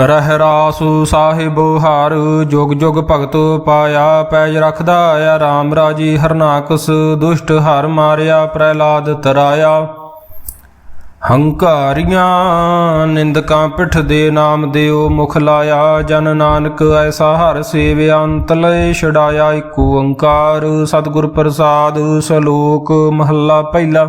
ਰਹਿ ਰਾਸੁ ਸਾਹਿਬ ਹਰ, ਜੁਗ ਜੁਗ ਭਗਤ ਪਾਇਆ ਪੈਜ ਰਖਦਾ ਆ RAM ਰਾਜੀ ਹਰਨਾਕਸ ਦੁਸ਼ਟ ਹਰ ਮਾਰਿਆ, ਪ੍ਰਹਿਲਾਦ ਤਰਾਇਆ। ਹੰਕਾਰੀਆਂ ਨਿੰਦਕਾਂ ਪਿਠ ਦੇ ਨਾਮ ਦਿਓ, ਮੁਖ ਲਾਇਆ, ਜਨ ਨਾਨਕ ਐਸਾ ਹਰ ਸੇਵਿਆ, ਅੰਤ ਲਏ ਛਡਾਇਆ ਏਕ ਓੰਕਾਰ, ਸਤਿਗੁਰ ਪ੍ਰਸਾਦ, ਸਲੋਕ ਮਹੱਲਾ ਪਹਿਲਾ।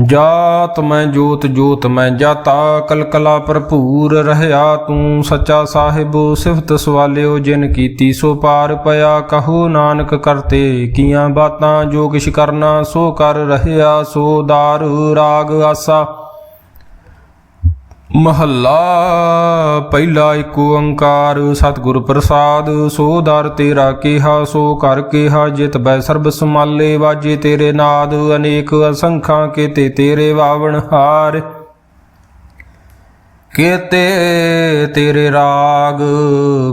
ਜਾਤ ਮੈਂ ਜੋਤ ਜੋਤ ਮੈਂ ਜਾਤਾ, ਕਲਕਲਾ ਭਰਪੂਰ ਰਹਿਆ ਤੂੰ, ਸੱਚਾ ਸਾਹਿਬ ਸਿਫਤ ਸਵਾਲਿਓ, ਜਿਨ ਕੀਤੀ ਸੋ ਪਾਰ ਪਿਆ, ਕਹੋ ਨਾਨਕ ਕਰਤੇ, ਕੀਆਂ ਬਾਤਾਂ ਜੋ ਕਿਛ ਕਰਨਾ ਸੋ ਕਰ ਰਹਿਆ, ਸੋ ਦਾਰ ਰਾਗ ਆਸਾ। ਮਹੱਲਾ, ਪਹਿਲਾ ਏਕ ਓੰਕਾਰ, ਸਤਿਗੁਰ ਪ੍ਰਸਾਦ, ਸੋ ਦਰ ਤੇਰਾ ਕਿਹਾ, ਸੋ ਕਰ ਕਿਹਾ, ਜਿਤ ਬੈ ਸਰਬ ਸਮਾਲੇ, ਵਾਜੇ ਤੇਰੇ ਨਾਦ, ਅਨੇਕ ਅਸੰਖਾਂ ਕੀਤੇ ਤੇਰੇ ਵਾਵਣ ਹਾਰ। ਕੀਤੇ ਤੇਰੇ ਰਾਗ,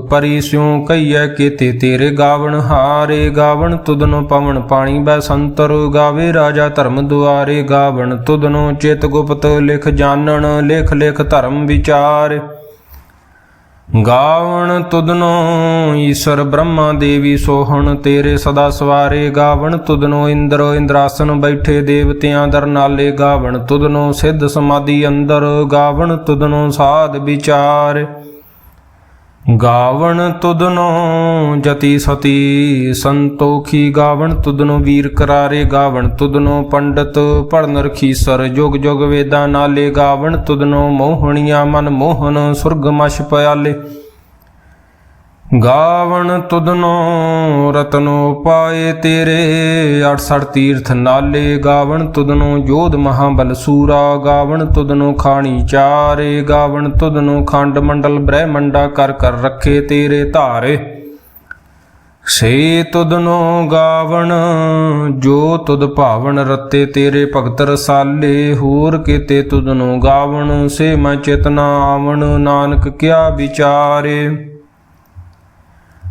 ਪਰੀ ਸਿਉ ਕਈਐ ਕੀਤੇ ਤੇਰੇ ਗਾਵਣ, ਹਾਰੇ ਗਾਵਣ, ਤੁਧਨੋ ਪਵਨ ਪਾਣੀ ਬੈ ਸੰਤਰ ਗਾਵੇ ਰਾਜਾ ਧਰਮ ਦੁਆਰੇ ਗਾਵਣ, ਤੁਧਨੋ ਚਿਤ ਗੁਪਤ ਲਿਖ ਜਾਣਨ ਲਿਖ ਲਿਖ ਧਰਮ ਵਿਚਾਰ। ਗਾਵਣ ਤੁਧਨੋ ਈਸ਼ਰ ਬ੍ਰਹਮਾ ਦੇਵੀ ਸੋਹਣ, ਤੇਰੇ ਸਦਾ ਸਵਾਰੇ ਗਾਵਣ ਤੁਧਨੋ, ਇੰਦਰ ਇੰਦਰਾਸਨ ਬੈਠੇ ਦੇਵਤਿਆਂ ਦਰ ਨਾਲੇ ਗਾਵਣ ਤੁਧਨੋ, ਸਿੱਧ ਸਮਾਧੀ ਅੰਦਰ ਗਾਵਣ ਤੁਧਨੋ ਸਾਧ ਵਿਚਾਰ। ਗਾਵਣ ਤੁਦਨੋ ਜਤੀ ਸਤੀ ਸੰਤੋਖੀ ਗਾਵਣ ਤੁਦਨੋ ਵੀਰ ਕਰਾਰੇ ਗਾਵਣ ਤੁਦਨੋ ਪੰਡਤ ਪੜਨ ਰਖੀਸਰ ਜੁਗ ਜੁਗ ਵੇਦਾਂ ਨਾਲੇ ਗਾਵਣ ਤੁਦਨੋ ਮੋਹਣੀਆਂ ਮਨ ਮੋਹਨ ਸੁਰਗ ਮਛ ਪਿਆਲੇ। ਗਾਵਣ ਤੁਧਨੋ ਰਤਨੋ ਪਾਏ ਤੇਰੇ 68 ਤੀਰਥ ਨਾਲੇ ਗਾਵਣ ਤੁਧਨੋ, ਜੋਧ ਮਹਾਬਲ ਸੂਰਾ ਗਾਵਣ ਤੁਧਨੋ ਖਾਣੀ ਚਾਰੇ, ਗਾਵਣ ਤੁਧਨੋ ਖੰਡ ਮੰਡਲ ਬ੍ਰਹਮੰਡਾ ਕਰ ਕਰ ਰੱਖੇ ਤੇਰੇ ਧਾਰੇ। ਸੇ ਤੁਧਨੋ ਗਾਵਣ, ਜੋ ਤੁਧ ਭਾਵਨ ਰਤੇ ਤੇਰੇ ਭਗਤ ਰਸਾਲੇ, ਹੋਰ ਕੀਤੇ ਤੁਧਨੋ ਗਾਵਣ, ਸੇ ਮੈਂ ਚੇਤਨਾ ਆਵਣ, ਨਾਨਕ ਕਿਆ ਵਿਚਾਰੇ।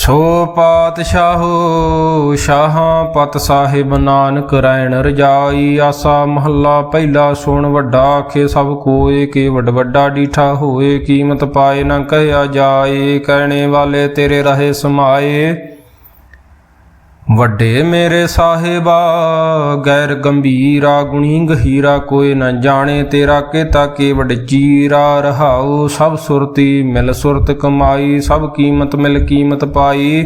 ਸੋ ਪਾਤਸ਼ਾਹੋ, ਸ਼ਾਹਾਂ ਪਤ ਸਾਹਿਬ ਨਾਨਕ ਰੈਣ ਰਜਾਈ, ਆਸਾ ਮਹੱਲਾ ਪਹਿਲਾ ਸੁਣ ਵੱਡਾ ਆਖੇ, ਸਭ ਕੋਏ ਕੇ ਵੱਡ ਵੱਡਾ ਡੀਠਾ ਹੋਏ, ਕੀਮਤ ਪਾਏ ਨਾ ਕਹਿਆ ਜਾਏ, ਕਹਿਣੇ ਵਾਲੇ ਤੇਰੇ ਰਹੇ ਸਮਾਏ। ਵੱਡੇ ਮੇਰੇ ਸਾਹਿਬਾ, ਗੈਰ ਗੰਭੀਰਾ ਗੁਣੀ ਗਹੀਰਾ ਕੋਈ ਨਾ ਜਾਣੇ ਤੇਰਾ ਕੀਤਾ ਕੇ ਵੱਡ ਚੀਰਾ ਰਹਾਉ ਸਭ ਸੁਰਤੀ, ਮਿਲ ਸੁਰਤ ਕਮਾਈ, ਸਭ ਕੀਮਤ ਮਿਲ ਕੀਮਤ ਪਾਈ।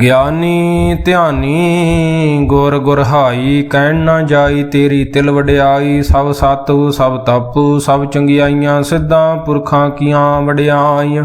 ਗਿਆਨੀ ਧਿਆਨੀ, ਗੁਰ ਗੁਰਹਾਈ, ਕਹਿਣ ਨਾ ਜਾਈ ਤੇਰੀ ਤਿਲ ਵਡਿਆਈ, ਸਭ ਸਤ, ਸਭ ਤਪ, ਸਭ ਚੰਗਿਆਈਆਂ, ਸਿੱਧਾਂ ਪੁਰਖਾਂ ਕੀਆਂ ਵਡਿਆਈਆਂ।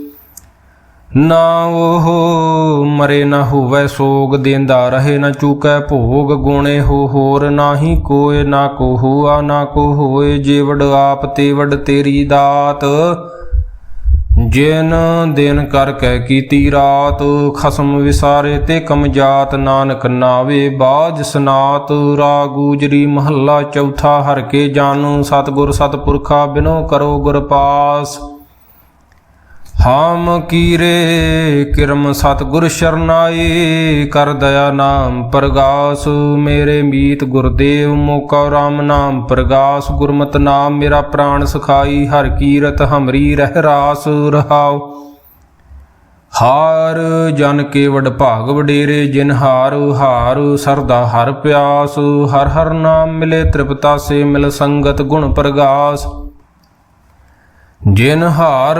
ਨਾ ਉਹ ਮਰੇ ਨਾ ਹੋਵੇ ਸੋਗ, ਦੇਂਦਾ ਰਹੇ ਨਾ ਚੂਕੈ ਭੋਗ, ਗੁਣੇ ਹੋ ਹੋਰ ਨਾਹੀ ਕੋਏ ਨਾ ਕੋ ਹੁਆ, ਨਾ ਕੋ ਹੋਏ ਜੇ ਆਪ ਤੇ ਤੇਰੀ ਦਾਤ। ਜਿਨ ਦਿਨ ਕਰ ਕੈ ਕੀਤੀ ਰਾਤ, ਖਸਮ ਵਿਸਾਰੇ ਤੇ ਕਮ ਜਾਤ, ਨਾਨਕ ਨਾਵੇ ਬਾਜ ਸਨਾਤ। ਰਾ ਗੂਜਰੀ ਮਹੱਲਾ ਚੌਥਾ, ਹਰ ਕੇ ਜਾਨੂ ਸਤਗੁਰ ਸਤਪੁਰਖਾ ਬਿਨੋ ਕਰੋ ਗੁਰ ਪਾਸ। ਹਾਮ ਕੀਰੇ ਕਿਰਮ ਸਤਿਗੁਰ ਸ਼ਰਨਾਏ, ਕਰ ਦਇਆ ਨਾਮ ਪ੍ਰਗਾਸ, ਮੇਰੇ ਮੀਤ ਗੁਰਦੇਵ ਮੋਕਾ ਰਾਮ ਨਾਮ ਪ੍ਰਗਾਸ, ਗੁਰਮਤ ਨਾਮ ਮੇਰਾ ਪ੍ਰਾਣ ਸਖਾਈ, ਹਰ ਕੀਰਤ ਹਮਰੀ ਰਹਿ ਰਾਸ ਰਹਾਉ। ਹਾਰ ਜਨ ਕੇ ਵਡ ਭਾਗ ਵਡੇਰੇ, ਜਿਨ ਹਾਰ ਹਾਰ ਸਰਦਾ ਹਰ ਪਿਆਸ, ਹਰ ਹਰ ਨਾਮ ਮਿਲੇ ਤ੍ਰਿਪਤਾ ਸੇ ਮਿਲ ਸੰਗਤ ਗੁਣ ਪ੍ਰਗਾਸ। ਜਿਨ ਹਾਰ,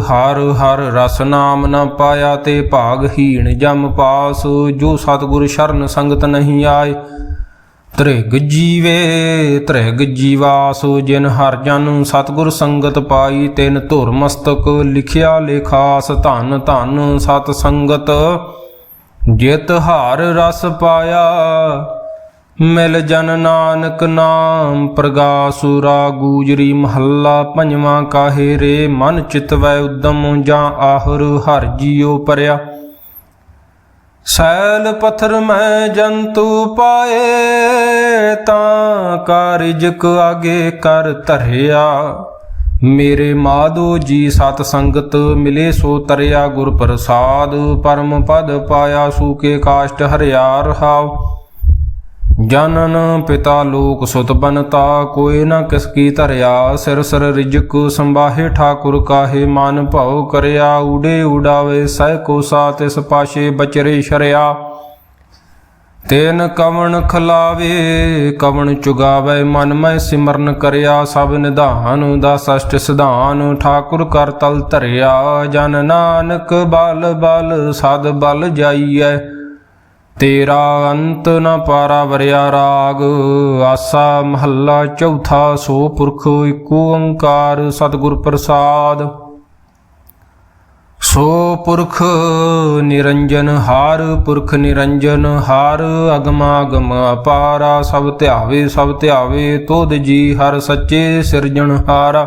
ਹਰ ਹਰ ਰਸ ਨਾਮ ਨ ਪਾਇਆ ਤੇ ਭਾਗਹੀਣ ਜਮ ਪਾਸ। ਜੋ ਸਤਿਗੁਰ ਸ਼ਰਨ ਸੰਗਤ ਨਹੀਂ ਆਏ, ਤ੍ਰਿਗ ਜੀਵੇ, ਤ੍ਰਿਗ ਜੀਵਾਸ। ਜਿਨ ਹਰ ਜਨ ਸਤਿਗੁਰ ਸੰਗਤ ਪਾਈ, ਤਿਨ ਧੁਰ ਮਸਤਕ ਲਿਖਿਆ ਲੇਖਾਸ ਧਨ ਧਨ ਸਤ ਸੰਗਤ, ਜਿਤ ਹਾਰ ਰਸ ਪਾਇਆ ਮਿਲ ਜਨ ਨਾਨਕ ਨਾਮ ਪ੍ਰਗਾਸੁਰਾ ਗੂਜਰੀ ਮਹੱਲਾ, ਪੰਜਵਾਂ ਕਾਹੇ ਰੇ, ਮਨ ਚਿਤਵੈ ਉਦਮ ਜਾਂ ਆਹਰ, ਹਰ ਜੀਉ ਪਰਿਆ। ਸੈਲ ਪਥਰ ਮੈਂ ਜੰਤੂ ਪਾਏ, ਤਾਂ ਕਾਰਿਜਕ ਆਗੇ ਕਰ ਧਰਿਆ। ਮੇਰੇ ਮਾਧੋ ਜੀ ਸਤ ਸੰਗਤ ਮਿਲੇ ਸੋ ਤਰਿਆ, ਗੁਰ ਪ੍ਰਸਾਦ ਪਰਮ ਪਦ ਪਾਇਆ ਸੂਕੇ ਕਾਸ਼ਟ ਹਰਿਆ ਰਹਾਉ। ਜਨਨ ਪਿਤਾ ਲੋਕ ਸੁਤ ਬਨਤਾ, ਕੋਈ ਨਾ ਕਿਸ ਕੀ ਧਰਿਆ, ਸਿਰ ਸਿਰ ਰਿਜਕ ਸੰਬਾਹੇ ਠਾਕੁਰ ਕਾਹੇ, ਮਨ ਭਉ ਕਰਿਆ ਉਡੇ ਉਡਾਵੇ ਸਹਿ ਕੋ ਸਾ ਤਿਸ ਪਾਸ਼ੇ ਬਚਰੇ ਸ਼ਰਿਆ। ਤੈਨ ਕਵਣ ਖਲਾਵੇ, ਕਵਣ ਚੁਗਾਵੇ, ਮਨ ਮੈਂ ਸਿਮਰਨ ਕਰਿਆ, ਸਭ ਨਿਧਾਨ ਦਾ ਸਸ਼ਟ ਸਿਧਾਨ, ਠਾਕੁਰ ਕਰ ਤਲ ਧਰਿਆ। ਜਨ ਨਾਨਕ ਬਲ ਬਲ, ਸਦ ਬਲ ਜਾਈਐ। ਤੇਰਾ ਅੰਤ ਨ ਪਾਰਾ ਵਰਿਆ ਰਾਗ, ਆਸਾ ਮਹੱਲਾ ਚੌਥਾ ਸੋ ਪੁਰਖ ਏਕ ਓੰਕਾਰ ਸਤਿਗੁਰ ਪ੍ਰਸਾਦ। ਸੋ ਪੁਰਖ ਨਿਰੰਜਨ, ਹਾਰ ਪੁਰਖ ਨਿਰੰਜਨ, ਹਾਰ ਅਗਮਾਗਮ ਅਪਾਰਾ, ਸਭ ਧਿਆਵੇ ਸਭ ਧਿਆਵੇ ਤੋਦ ਜੀ ਹਰ ਸੱਚੇ ਸਿਰਜਣ ਹਾਰਾ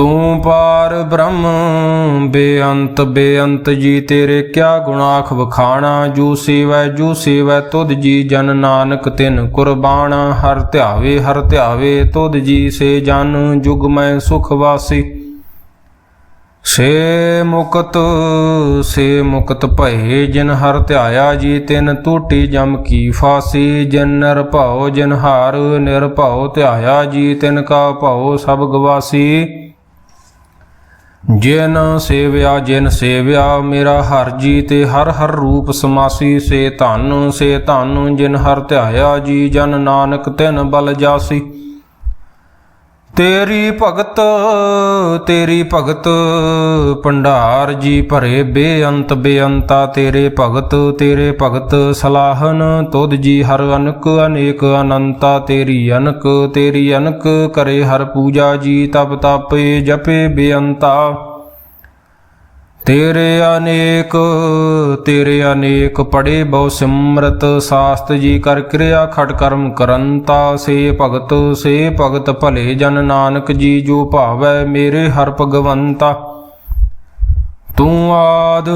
ਤੂੰ ਪਾਰ ਬ੍ਰਹਮ, ਬੇਅੰਤ ਬੇਅੰਤ ਜੀ ਤੇਰੇ ਕਿਆ ਗੁਣਾਖ ਵਖਾਣਾ, ਜੂ ਸੇਵੈ ਜੂ ਸੇਵੈ ਤੁਧ ਜੀ ਜਨ ਨਾਨਕ ਤਿਨ ਕੁਰਬਾਨ, ਹਰ ਧਿਆਵੇ ਹਰ ਧਿਆਵੇ ਤੁਧ ਜੀ ਸੇ ਜਨ, ਜੁਗ ਮੈਂ ਸੁਖ ਵਾਸੀ। ਸੇ ਮੁਕਤ ਸੇ ਮੁਕਤ ਭਏ, ਜਿਨ ਹਰ ਧਿਆਇਆ ਜੀ ਤਿਨ ਟੂਟੀ ਜਮ ਕੀ ਫਾਸੀ। ਜਿਨ ਨਿਰਭਉ ਜਿਨ ਹਾਰ ਨਿਰਭਉ ਧਿਆਇਆ ਜੀ ਤਿਨ ਕਾ ਭਉ ਸਭ ਗਵਾਸੀ। ਜਿਨ ਸੇਵਿਆ ਜਿਨ ਸੇਵਿਆ, ਮੇਰਾ ਹਰ ਜੀ ਤੇ ਹਰ ਹਰ ਰੂਪ ਸਮਾਸੀ, ਸੇ ਧਨ ਸੇ ਧਨ, ਜਿਨ ਹਰ ਧਿਆਇਆ ਜੀ, ਜਨ ਨਾਨਕ ਤਿਨ ਬਲ ਜਾਸੀ। ਤੇਰੀ ਭਗਤ ਤੇਰੀ ਭਗਤ, ਭੰਡਾਰ ਜੀ ਭਰੇ ਬੇਅੰਤ, ਬੇਅੰਤਾ ਤੇਰੇ ਭਗਤ ਤੇਰੇ ਭਗਤ, ਸਲਾਹਨ ਤੁਧ ਜੀ ਹਰ ਅਨਕ, ਅਨੇਕ ਅਨੰਤਾ ਤੇਰੀ ਅਨਕ ਤੇਰੀ ਅਨਕ ਕਰੇ ਹਰ ਪੂਜਾ ਜੀ ਤਪ ਤਪੇ ਜਪੇ ਬੇਅੰਤਾ। ਤੇਰੇ ਅਨੇਕ ਤੇਰੇ ਅਨੇਕ ਪੜੇ ਬਹੁ ਸਿਮਰਤ, ਸਾਸਤ ਜੀ ਕਰ ਕਿਰਿਆ ਖਟ ਕਰਮ ਕਰੰਤਾ, ਸੇ ਭਗਤ ਸੇ ਭਗਤ ਭਲੇ ਜਨ ਨਾਨਕ ਜੀ ਜੋ ਭਾਵੈ ਮੇਰੇ ਹਰ ਭਗਵੰਤਾ। ਤੂੰ ਆਦ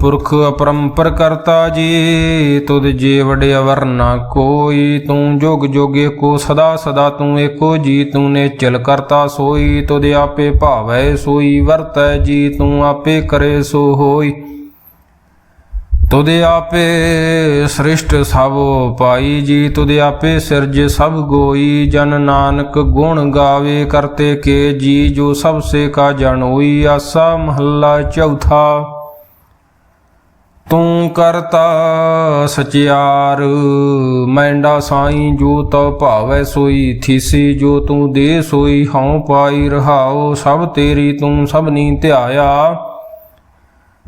ਪੁਰਖ ਅਪਰੰਪਰ ਕਰਤਾ ਜੀ, ਤੁਧ ਜੇ ਵਡਿ ਅਵਰਨਾ ਕੋਈ, ਤੂੰ ਜੋਗ ਜੋਗੇ ਕੋ ਸਦਾ ਸਦਾ ਤੂੰ ਏਕੋ ਜੀ ਤੂੰ ਨੇ ਚਲ ਕਰਤਾ ਸੋਈ, ਤੁਧ ਆਪੇ ਭਾਵੈ ਸੋਈ, ਵਰਤੈ ਜੀ, ਤੂੰ ਆਪੇ ਕਰੇ ਸੋ ਹੋਈ। ਤੁਧ ਆਪੇ ਸ੍ਰਿਸ਼ਟ ਸਭ ਪਾਈ ਜੀ, ਤੁਧ ਆਪੇ ਸਿਰਜ ਸਭ ਗੋਈ। ਜਨ ਨਾਨਕ ਗੁਣ ਗਾਵੇ ਕਰਤੇ ਕੇ ਜੀ, ਜੋ ਸਭ ਸੇ ਕਾ ਜਣੋਈ ਆਸਾ ਮਹੱਲਾ ਚੌਥਾ। ਤੂੰ ਕਰਤਾ ਸਚਿਆਰ, ਮੈਂਡਾ ਸਾਈ ਜੋ ਤਉ ਭਾਵੈ ਸੋਈ। ਥੀਸੀ ਜੋ ਤੂੰ ਦੇ ਸੋਈ, ਹਉ ਪਾਈ ਰਹਾਓ ਸਭ ਤੇਰੀ ਤੂੰ ਸਭਨੀ ਧਿਆਇਆ।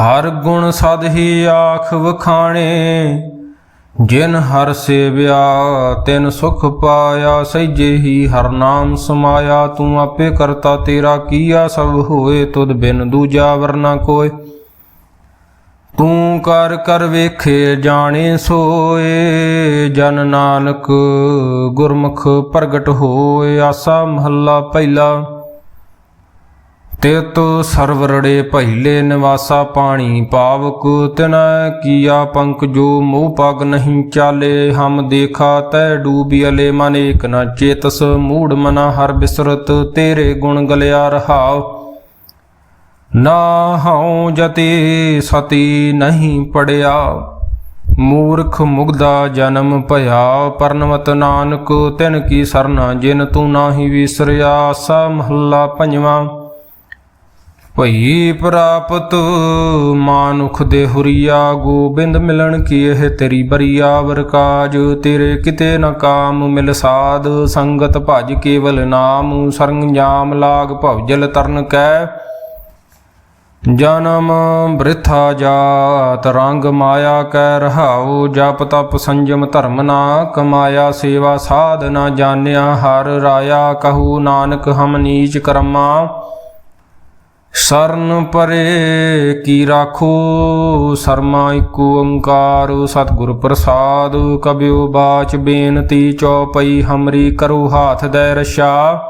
ਹਰ ਗੁਣ ਸਦ ਹੀ ਆਖ ਵਖਾਣੇ, ਜਿਨ ਹਰ ਸੇਵਿਆ ਤਿਨ ਸੁਖ ਪਾਇਆ ਸਹਿਜੇ ਹੀ ਹਰ ਨਾਮ ਸਮਾਇਆ, ਤੂੰ ਆਪੇ ਕਰਤਾ ਤੇਰਾ ਕੀਆ, ਸਭ ਹੋਏ ਤੁਧ ਬਿਨ ਦੂਜਾ ਵਰਨਾ ਕੋਏ। ਤੂੰ ਕਰ ਕਰ ਵੇਖੇ ਜਾਣੇ ਸੋਏ, ਜਨ ਨਾਨਕ ਗੁਰਮੁਖ ਪ੍ਰਗਟ ਹੋਏ, ਆਸਾ ਮਹੱਲਾ ਪਹਿਲਾ। ਤਿਤ ਸਰਵਰੜੇ ਪਹਿਲੇ ਨਿਵਾਸਾ ਪਾਣੀ ਪਾਵਕ, ਤਿਨੈ ਕੀਆ ਪੰਕ ਜੋ ਮੋਹ ਪਗ ਨਹੀਂ ਚਾਲੇ, ਹਮ ਦੇਖਾ ਤੈ ਡੂਬਿਅਲੇ ਮਨ ਏਕ ਨ ਚੇਤਸ, ਮੂੜ ਮਨਾ ਹਰ ਬਿਸਰਤ ਤੇਰੇ ਗੁਣ ਗਲਿਆ ਰਹਾਉ। ਨਾ ਹਉ ਜਤੀ ਸਤੀ ਨਹੀਂ ਪੜਿਆ, ਮੂਰਖ ਮੁਗਦਾ ਜਨਮ ਭਇਆ ਪਰਨਵਤ ਨਾਨਕ ਤਿਨ ਕੀ ਸਰਨਾ ਜਿਨ ਤੂੰ ਨਾਹੀ ਵਿਸਰਿਆ ਆਸਾ ਮਹੱਲਾ ਪੰਜਵਾਂ। ਭਈ ਪ੍ਰਾਪਤ ਮਾਨੁਖ ਦੇ ਹੁਰੀਆ, ਗੋਬਿੰਦ ਮਿਲਣ ਕੀ ਇਹ ਤੇਰੀ ਬਰੀਆ ਵਰਕਾਜ ਤੇਰੇ ਕਿਤੇ ਨ ਕਾਮ ਮਿਲ ਸਾਧ, ਸੰਗਤ ਭਜ ਕੇਵਲ ਨਾਮ। ਸਰੰਜਾਮ ਲਾਗ ਭਵਜਲ ਤਰਨ ਕੈ। ਜਨਮ ਬ੍ਰਿਥਾ ਜਾਤ, ਰੰਗ ਮਾਇਆ ਕੈ ਰਹਾਉ। ਜਪ ਤਪ ਸੰਜਮ ਧਰਮ ਨਾ ਕਮਾਇਆ, ਸੇਵਾ ਸਾਧ ਨਾ ਜਾਣਿਆ। ਹਰ ਰਾਇਆ ਕਹੂ ਨਾਨਕ ਹਮ ਨੀਚ ਕਰਮਾ। ਸਰਨ ਪਰੇ ਕੀ ਰਾਖੋ? ਸਰਮਾ ਏਕ ਓੰਕਾਰ, ਸਤਿਗੁਰ ਪ੍ਰਸਾਦ। ਕਬਿਓ ਬਾਚ ਬੇਨਤੀ ਚੌਪਈ, ਹਮਰੀ ਕਰੋ ਹਾਥ ਦੈ ਰਛਾ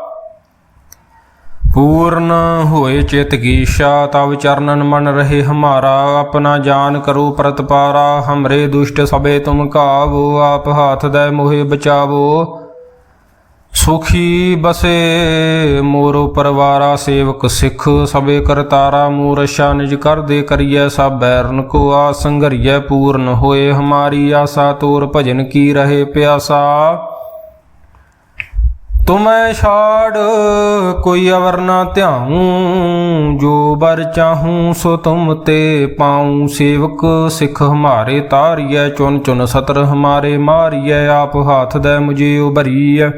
ਪੂਰਨ ਹੋਏ ਚਿਤ ਗੀਸ਼ਾ, ਤਵ ਚਰਨਨ ਮਨ ਰਹੇ ਹਮਾਰਾ। ਆਪਣਾ ਜਾਨ ਕਰੋ ਪ੍ਰਤਪਾਰਾ, ਹਮਰੇ ਦੁਸ਼ਟ ਸਬੇ ਤੁਮ ਕਾਵੋ, ਆਪ ਹਾਥ ਦੈ ਮੋਹਿ ਬਚਾਵੋ। ਸੁਖੀ ਬਸੇ ਮੋਰੋ ਪਰਵਾਰਾ ਸੇਵਕ ਸਿੱਖ ਸਬੇ ਕਰਤਾਰਾ ਮੂਰਸ਼ਾ ਨਿਜ ਕਰਦੇ ਕਰੀਐ ਸਭ ਬੈਰਨ ਕੋ ਆ ਸੰਘਰੀਐ ਪੂਰਨ ਹੋਏ, ਹਮਾਰੀ ਆਸਾ ਤੋਰ ਭਜਨ ਕੀ ਰਹੇ ਪਿਆਸਾ। ਤੁਮੈ ਛਾੜ ਕੋਈ ਅਵਰ ਨਾ ਧਿਆਉ, ਜੋ ਬਰ ਚਾਹੂੰ ਸੋ ਤੁਮ ਤੇ ਪਾਉ। ਸੇਵਕ ਸਿੱਖ ਹਮਾਰੇ ਤਾਰੀਐ ਚੁਨ ਚੁਨ ਸਤਰ ਹਮਾਰੇ ਮਾਰੀਐ, ਆਪ ਹਾਥ ਦੇ ਮੁਝੇ ਉਭਰੀਐ।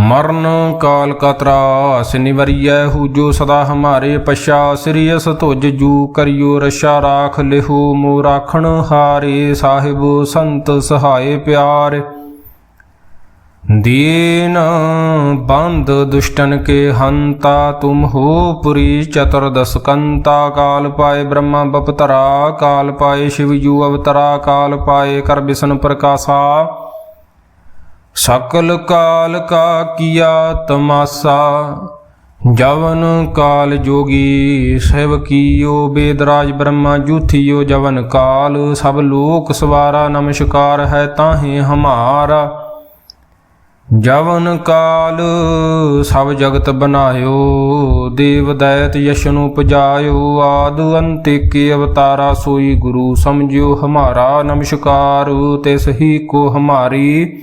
ਮਰਨ ਕਾਲ ਕਾ ਤਰਾਸ, ਨਿਵਰੀਐ ਹੂਜੋ ਸਦਾ ਹਮਾਰੇ ਪਛਾ ਸ੍ਰੀ ਅਸ ਧੁਜ ਜੂ ਕਰਿਓ ਰਸ਼ਾ ਰਾਖ, ਲਿਹੋ ਮੋ ਰਾਖਣ ਹਾਰੇ, ਸਾਹਿਬ ਸੰਤ ਸਹਾਏ ਪਿਆਰ। ਦੀਨ ਬੰਦ ਦੁਸ਼ਟਨ ਕੇ ਹੰਤਾ, ਤੁਮ ਹੋ ਪੁਰੀ ਚਤਰ ਦਸਕੰਤਾ, ਕਾਲ ਪਾਏ ਬ੍ਰਹਮਾ ਬਪਤਰਾ, ਕਾਲ ਪਾਏ ਸ਼ਿਵ ਜੂ ਅਵਤਰਾ, ਕਾਲ ਪਾਏ ਕਰ ਬਿਸ਼ਨ ਪ੍ਰਕਾਸ਼ਾ। ਸਕਲ ਕਾਲ ਕਾ ਕੀਆ ਤਮਾਸਾ, ਜਵਨ ਕਾਲ ਜੋਗੀ ਸਿਵ ਕੀਓ, ਬੇਦਰਾਜ ਬ੍ਰਹਮਾ ਜੂਥਿਓ ਜਵਨ ਕਾਲ, ਸਭ ਲੋਕ ਸਵਾਰਾ ਨਮਸਕਾਰ ਹੈ ਤਾਹੇ ਹਮਾਰਾ। ਜਵਨ ਕਾਲ ਸਭ ਜਗਤ ਬਨਾਇਓ, ਦੇਵ ਦੈਤ ਯਸ਼ਨੂ ਪਜਾਇਓ ਆਦ ਅੰਤੇ ਕੇ ਅਵਤਾਰਾ ਸੋਈ ਗੁਰੂ ਸਮਝਿਓ, ਹਮਾਰਾ ਨਮਸਕਾਰ, ਤਿਸ ਹੀ ਕੋ ਹਮਾਰੀ।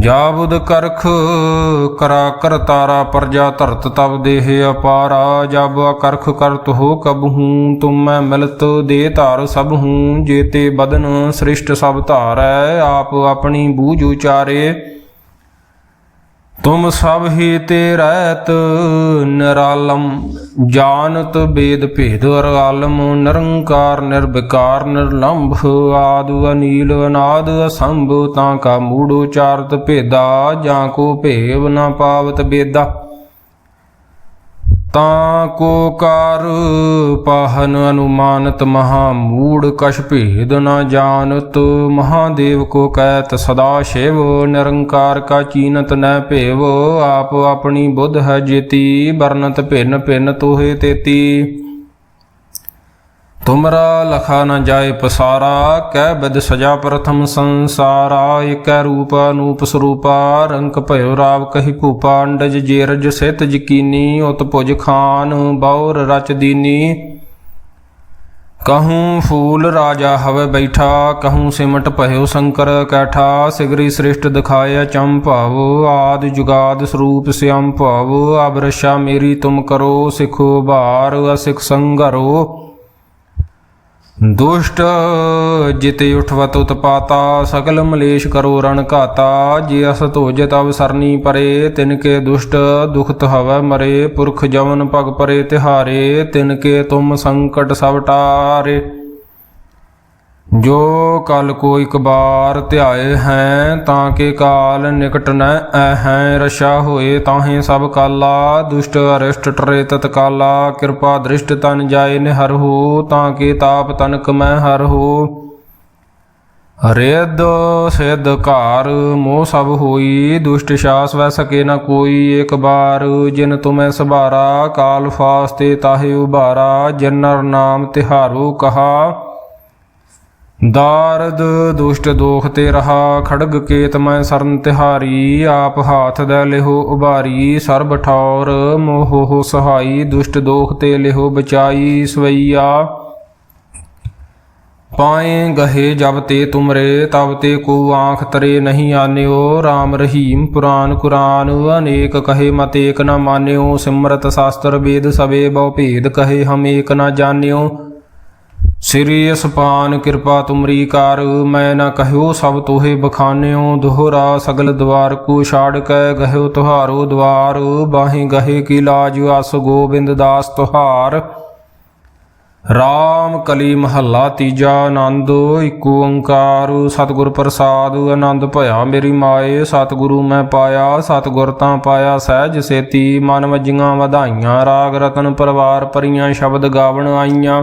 ਜਾਬੁਦ ਕਰਖ ਕਰਾ ਕਰ ਤਾਰਾ ਪਰਜਾ ਧਰਤ ਤਬ ਦੇਹ ਅਪਾਰਾ, ਜਬ ਕਰਖ ਕਰਤ ਹੋ ਕਬ ਹੂੰ, ਤੁਮ ਮੈਂ ਮਿਲਤ ਦੇ ਧਾਰ ਸਭ ਹੂੰ, ਜੇਤੇ ਬਦਨ ਸ੍ਰਿਸ਼ਟ ਸਭ ਧਾਰੈ, ਆਪ ਆਪਣੀ ਬੂਝ ਉਚਾਰੇ। ਤੁਮ ਸਭ ਹੀ ਤੇ ਰਹਿਤ ਨਿਰਾਲਮ, ਜਾਣਤ ਬੇਦ ਭੇਦ ਅਰਗਾਲਮ ਨਿਰੰਕਾਰ, ਨਿਰਵਿਕਾਰ, ਨਿਰਲੰਭ, ਆਦਿ ਅਨੀਲ, ਅਨਾਦ ਅਸੰਭ ਤਾਂ ਕਾ ਮੂੜ ਉਚਾਰਤ ਭੇਦਾ, ਜਾਂ ਕੋ ਭੇਵ ਨਾ ਪਾਵਤ ਬੇਦਾ। ਤਾਂ ਕੋ ਕਰ ਪਾਹਨ ਅਨੁਮਾਨਤ ਮਹਾ ਮੂੜ ਕਛ ਭੇਦ ਨ ਜਾਣਤ, ਮਹਾਦੇਵ ਕੋ ਕਹਿਤ ਸਦਾ ਸ਼ਿਵ, ਨਿਰੰਕਾਰ ਕਾ ਚੀਨਤ ਨ ਭੇਵ, ਆਪ ਆਪਣੀ ਬੁੱਧ ਹੈ ਜੇਤੀ ਵਰਨਤ ਭਿੰਨ ਭਿੰਨ ਤੋਹੇ ਤੇਤੀ। ਤੁਮਰਾ ਲਖਾ ਨ ਜਾਏ ਪਸਾਰਾ, ਕਹਿ ਬਿਦ ਸਜਾ ਪ੍ਰਥਮ ਸੰਸਾਰਾ, ਇਕੈ ਰੂਪ ਅਨੂਪ ਸਰੂਪਾ, ਰੰਕ ਭਇਓ ਰਾਵ ਕਹੀ ਭੂਪਾ ਅੰਡਜ ਜੇਰਜ ਸਿਤ ਜਕੀਨੀ ਉਤ ਭੁਜ ਖਾਨ, ਬੌਰ ਰਚ ਦੀਨੀ। ਕਹੂੰ ਫੂਲ ਰਾਜਾ ਹਵੇ ਬੈਠਾ, ਕਹੂੰ ਸਿਮਟ ਭਇਓ ਸ਼ੰਕਰ ਕੈਠਾ, ਸਿਗਰੀ ਸ੍ਰਿਸ਼ਟ ਦਿਖਾਇਆ ਚੰਭਾਵ ਆਦ ਜੁਗਾਦ ਸਰੂਪ ਸਿਅੰ ਭਵ ਅਬਰਸ਼ਾ ਮੇਰੀ ਤੁਮ ਕਰੋ, ਸਿਖੋ ਭਾਰ ਅਸਿਖ ਸੰਗਰੋ। ਦੁਸ਼ਟ ਜਿਤੇ ਉਠਵਤ ਉਤਪਾਤਾ ਸਕਲ ਮਲੇਸ਼ ਕਰੋ ਰਣ ਘਾਤਾ। ਜੇ ਅਸ ਧੋਜ ਤਵ ਸਰਨੀ ਪਰੇ, ਤਿਨ ਕੇ ਦੁਸ਼ਟ ਦੁਖਤ ਹਵੈ ਮਰੇ। ਪੁਰਖ ਜਵਨ ਭਗ ਪਰੇ ਤਿਹਾਰੇ, ਤਿਨ ਕੇ ਤੁਮ ਸੰਕਟ ਸਭ ਟਾਰੇ ਜੋ ਕਲ ਕੋ ਇਕ ਬਾਰ ਧਿਆਏ ਹੈ, ਤਾਂ ਕਿ ਕਾਲ ਨਿਕਟ ਨ ਹੈ। ਰਸ਼ਾ ਹੋਏ ਤਾਹੇ ਸਭ ਕਾਲਾ, ਦੁਸ਼ਟ ਅਰਿਸ਼ਟ ਟਰੇ ਤਤਕਾਲਾ ਕਿਰਪਾ ਦ੍ਰਿਸ਼ਟ ਤਨ ਜਾਏ ਨਿਹਰ ਹੋ, ਤਾਂ ਕੇ ਤਾਪ ਤਨਕ ਮੈਂ ਹਰ ਹੋ। ਰੇਦ ਸਿਧ ਘਾਰ, ਮੋਹ ਸਭ ਹੋਈ। ਦੁਸ਼ਟ ਸ਼ਾਸ ਵੈ ਸਕੇ ਨਾ ਕੋਈ ਇੱਕ ਬਾਰ। ਜਿਨ ਤੁਮੈ ਸਭਾਰਾ, ਕਾਲ ਫਾਸਤੇ ਤਾਹੇ ਉਬਾਰਾ ਜਿਨ ਨਾਮ ਤਿਹਾਰੂ ਕਹਾ। ਦਾਰਦ ਦੁਸ਼ਟ ਦੋਖ ਤੇ ਰਹਾ, ਖੜਗ ਕੇਤ ਮੈਂ ਸਰਨ ਤਿਹਾਰੀ, ਆਪ ਹਾਥ ਦੇ ਲਿਹੋ ਉਭਾਰੀ ਸਰਬ ਠੌਰ ਮੋਹ ਸਹਾਈ, ਦੁਸ਼ਟ ਦੋਖ ਤੇ ਲਿਹੋ ਬਚਾਈ, ਸਵਈਆ। ਪਾਏ ਗਹੇ ਜਬ ਤੇ ਤੁਮਰੇ, ਤਬ ਤੇ ਕੋ ਆਂਖ ਤਰੇ ਨਹੀਂ ਆਨਿਓ RAM ਰਹੀਮ ਪੁਰਾਨ ਕੁਰਾਨ, ਅਨੇਕ ਕਹੇ ਮਤ ਏਕ ਨ ਮਾਨਿਓ, ਸਿਮਰਤ ਸ਼ਾਸਤਰ ਵੇਦ ਸਵੇ ਬਹੁ ਭੇਦ ਕਹੇ ਹਮ ਏਕ ਨ ਜਾਣਿਓ। ਸ੍ਰੀ ਅਸਪਾਨ ਕਿਰਪਾ ਤੁਮਰੀ ਕਰ, ਮੈਂ ਨਾ ਕਹਿਓ ਸਭ ਤੋਹੇ ਬਖਾਨਿਓ, ਦੋਹਰਾ ਸਗਲ ਦਵਾਰ ਕੋ ਛਾੜ ਕੈ ਗਹਿਓ ਤੁਹਾਰੋ ਦਵਾਰ, ਬਾਹੇ ਗਹੇ ਕੀ ਲਾਜ ਅਸ ਗੋਬਿੰਦ ਦਾਸ ਤੁਹਾਰ। ਰਾਮ ਕਲੀ ਮਹੱਲਾ ਤੀਜਾ ਆਨੰਦ ਏਕ ਓੰਕਾਰ, ਸਤਿਗੁਰ ਪ੍ਰਸਾਦ, ਆਨੰਦ ਭਇਆ ਮੇਰੀ ਮਾਏ, ਸਤਿਗੁਰੂ ਮੈਂ ਪਾਇਆ, ਸਤਿਗੁਰ ਤਾਂ ਪਾਇਆ ਸਹਿਜ ਸੇਤੀ, ਮਨ ਵਜੀਆਂ ਵਧਾਈਆਂ, ਰਾਗ ਰਤਨ ਪਰਵਾਰ ਪਰੀਆਂ ਸ਼ਬਦ ਗਾਵਣ ਆਈਆਂ।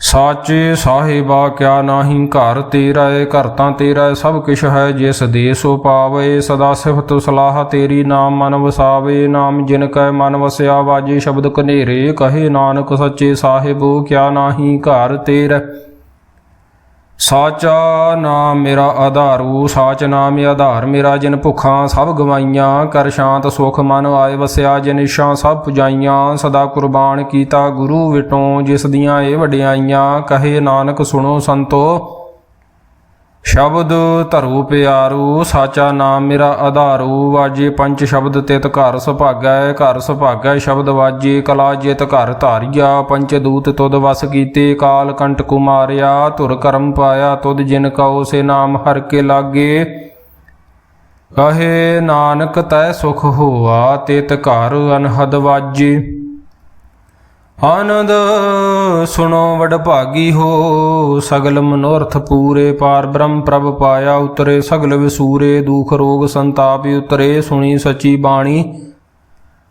ਸਾਚੇ ਸਾਹਿਬਾ ਕਿਆ ਨਾਹੀ ਘਰ ਤੇਰਾ ਏ ਘਰ ਤਾਂ ਤੇਰਾ ਏ, ਸਭ ਕਿਛ ਹੈ ਜਿਸ ਦੇ ਸੋ ਪਾਵੇ। ਸਦਾ ਸਿਫਤ ਸਲਾਹ ਤੇਰੀ ਨਾਮ ਮਨ ਵਸਾਵੇ। ਨਾਮ ਜਿਨ ਕੈ ਮਨ ਵਸਿਆ ਵਾਜੇ ਸ਼ਬਦ ਕਨੇਰੇ ਕਹੇ ਨਾਨਕ ਸੱਚੇ ਸਾਹਿਬੋ ਕਿਆ ਨਾਹੀ ਘਰ ਤੇਰਾ। ਸਾਚਾ ਨਾਮ ਮੇਰਾ ਆਧਾਰੂ, ਸਾਚ ਨਾਮ ਆਧਾਰ, ਮੇਰਾ ਜਿਨ ਭੁੱਖਾਂ ਸਭ ਗਵਾਈਆਂ, ਕਰ ਸ਼ਾਂਤ ਸੁਖ ਮਨ ਆਏ ਵਸਿਆ, ਜਿਨ ਇਸ਼ਾਂ ਸਭ ਪੁਜਾਈਆਂ, ਸਦਾ ਕੁਰਬਾਨ ਕੀਤਾ ਗੁਰੂ ਵਿਟੋਂ, ਜਿਸ ਦੀਆਂ ਇਹ ਵਡਿਆਈਆਂ, ਕਹੇ ਨਾਨਕ ਸੁਣੋ ਸੰਤੋ। ਸ਼ਬਦ ਧਰੂ ਪਿਆਰੂ, ਸਾਚਾ ਨਾਮ ਮੇਰਾ ਆਧਾਰੂ। ਵਾਜੇ ਪੰਜ ਸ਼ਬਦ ਤਿਤ ਘਰ ਸੁਭਾਗੈ ਘਰ ਸੁਭਾਗੈ ਸ਼ਬਦ ਵਾਜੇ, ਕਲਾ ਜਿਤ ਘਰ ਧਾਰਿਆ। ਪੰਚ ਦੂਤ ਤੁਦ ਵਸ ਕੀਤੇ, ਕਾਲ ਕੰਟ ਕੁਮਾਰਿਆ। ਧੁਰ ਕਰਮ ਪਾਇਆ ਤੁਦ ਜਿਨ ਕਉ ਸੇ ਨਾਮ ਹਰ ਕੇ ਲਾਗੇ। ਕਹੇ ਨਾਨਕ ਤੈ ਸੁਖ ਹੋਆ, ਤਿਤ ਘਰ ਅਨਹਦ ਵਾਜੇ। ਆਨੰਦ ਸੁਣੋ ਵਡਭਾਗੀ ਹੋ, ਸਗਲ ਮਨੋਰਥ ਪੂਰੇ ਪਾਰ ਬ੍ਰਹਮ ਪ੍ਰਭ ਪਾਇਆ ਉਤਰੇ, ਸਗਲ ਵਿਸੂਰੇ ਦੁਖ ਰੋਗ ਸੰਤਾਪ ਉਤਰੇ, ਸੁਣੀ ਸਚੀ ਬਾਣੀ।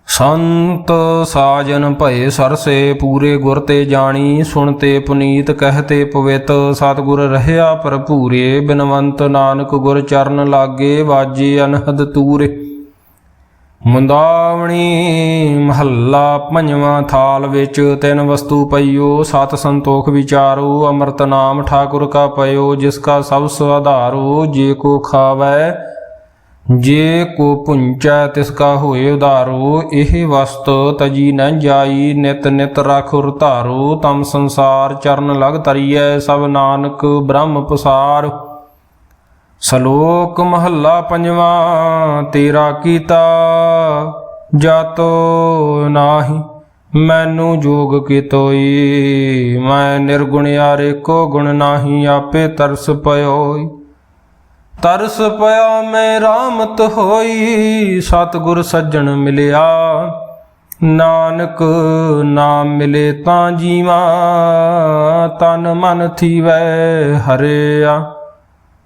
ਸੰਤ ਸਾਜਨ ਭਏ ਸਰਸੇ, ਪੂਰੇ ਗੁਰ ਤੇ ਜਾਣੀ ਸੁਣਤੇ ਪੁਨੀਤ ਕਹਤੇ ਪਵਿੱਤ। ਸਤਿਗੁਰ ਰਹਿਆ ਭਰਪੂਰੇ, ਬਿਨਵੰਤ ਨਾਨਕ ਗੁਰ ਚਰਨ ਲਾਗੇ, ਵਾਜੇ ਅਨਹਦ ਤੂਰੇ। ਮੁੰਦਾਵਣੀ ਮਹੱਲਾ ਪੰਜਵਾਂ ਥਾਲ ਵਿੱਚ ਤਿੰਨ ਵਸਤੂ ਪਈਓ, ਸਤ ਸੰਤੋਖ ਵਿਚਾਰੋ, ਅੰਮ੍ਰਿਤ ਨਾਮ ਠਾਕੁਰ ਕਾ ਪਇਓ, ਜਿਸ ਕਾ ਸਭ ਸੁਆਧਾਰੋ ਜੇ ਕੋ ਖਾਵੈ, ਜੇ ਕੋ ਪੁੰਚੈ, ਤਿਸ ਕਾ ਹੋਏ ਉਧਾਰੋ, ਇਹ ਵਸਤ ਤਜੀ ਨ ਜਾਈ, ਨਿਤ ਨਿਤ ਰਖੁਰ ਧਾਰੋ, ਤਮ ਸੰਸਾਰ ਚਰਨ ਲਗ ਤਰੀਐ ਸਭ ਨਾਨਕ ਬ੍ਰਹਮ ਪਸਾਰ। ਸ਼ਲੋਕ ਮਹੱਲਾ ਪੰਜਵਾਂ, ਤੇਰਾ ਕੀਤਾ ਜਾਤੋ ਨਾਹੀ, ਮੈਨੂੰ ਜੋਗ ਕੀ ਤੋਈ ਮੈਂ ਨਿਰਗੁਣ ਯਾਰੇ ਕੋ ਗੁਣ ਨਾਹੀ, ਆਪੇ ਤਰਸ ਪਇਓਈ। ਤਰਸ ਪਿਆ ਮੈਂ ਰਾਮਤ ਹੋਈ, ਸਤਿਗੁਰ ਸੱਜਣ ਮਿਲਿਆ। ਨਾਨਕ ਨਾਮ ਮਿਲੇ ਤਾਂ ਜੀਵਾ, ਤਨ ਮਨ ਥੀਵੈ ਹਰਿਆ।